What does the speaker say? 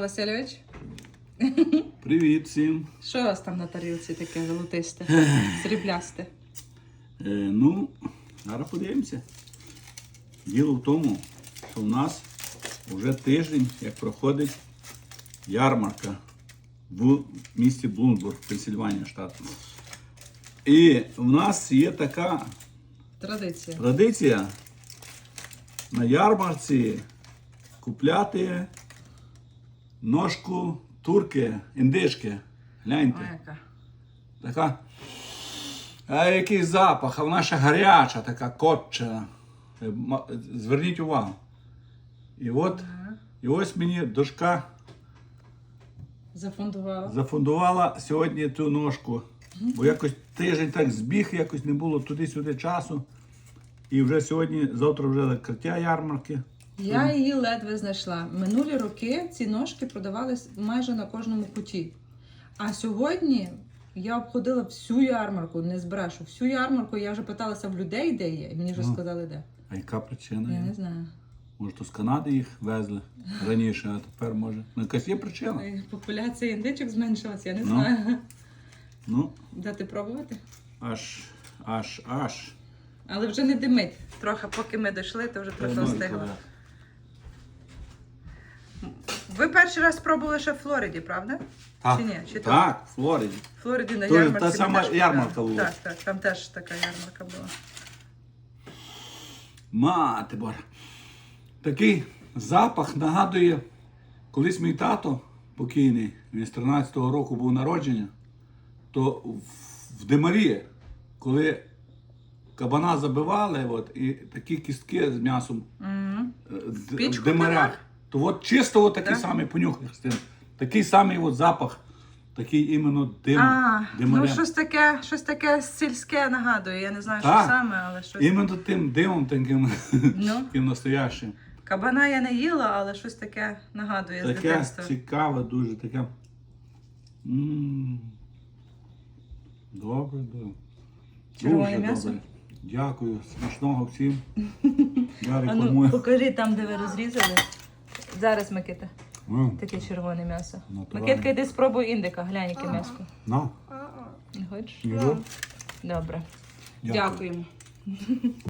Васильович, Привіт всім. що у вас там на тарілці таке золотисте, сріблясте? Е, ну, зараз подивимося. Діло в тому, що в нас вже тиждень, як проходить ярмарка в місті Блумбург, Пенсільванія, штат. І в нас є така Традиція. традиція на ярмарці купляти ножку турки, індишки. Гляньте. Така. А який запах, а вона ще гаряча, така котчена. Е, Зверніть увагу. І от, і ось мені дошка Зафондувала. зафундувала сьогодні цю ножку. Бо якось тиждень так збіг, якось не було туди-сюди часу. І вже сьогодні, завтра вже закриття ярмарки. Я її ледве знайшла. Минулі роки ці ножки продавались майже на кожному куті. А сьогодні я обходила всю ярмарку, не збрешу. Всю ярмарку я вже питалася в людей, де є, і мені вже Ну. сказали, де. А яка причина? Я є? не знаю. Може, то з Канади їх везли раніше, а тепер може. Ну, якась є причина. Ой, Популяція індичок зменшилася, я не Ну. знаю. Ну, Дати пробувати? аж, аж, аж. Але вже не димить. Трохи, поки ми дійшли, то вже трохи Ну, коли. Ви перший раз спробували ще в Флориді, правда? Так, Чи ні? Чи так, в Флориді. В Флориді на Тоже ярмарці. та ми сама теж ярмарка була. Так, так, там теж така ярмарка була. Мати Бора. Такий запах нагадує, колись мій тато покійний, він з 13-го року був народження, то в- в Демарі, коли кабана забивали, от, і такі кістки з м'ясом е, Пічку в демарях, давали? То от чисто от такий Так? самий понюхай тим. Такий самий от запах, такий іменно дим. А, димарем. ну щось таке, щось таке сільське нагадує. Я не знаю, що Так. саме, але щось. Іменно тим димом таким, Ну, таким настоящим. кабана я не їла, але щось таке нагадує з Таке дитинства. цікаве, дуже таке. М. Добре, добре. Червоне Дуже м'ясо? добре. Дякую. Смачного всім. Я А ну, рекламую. покажи там, де ви розрізали. Зараз, Микита, М, таке червоне м'ясо. Натуральне. Микитка, йди спробуй індика, глянь, яке м'ясо. На, Не хочеш? їжу. Добре. Дякую. Дякуємо.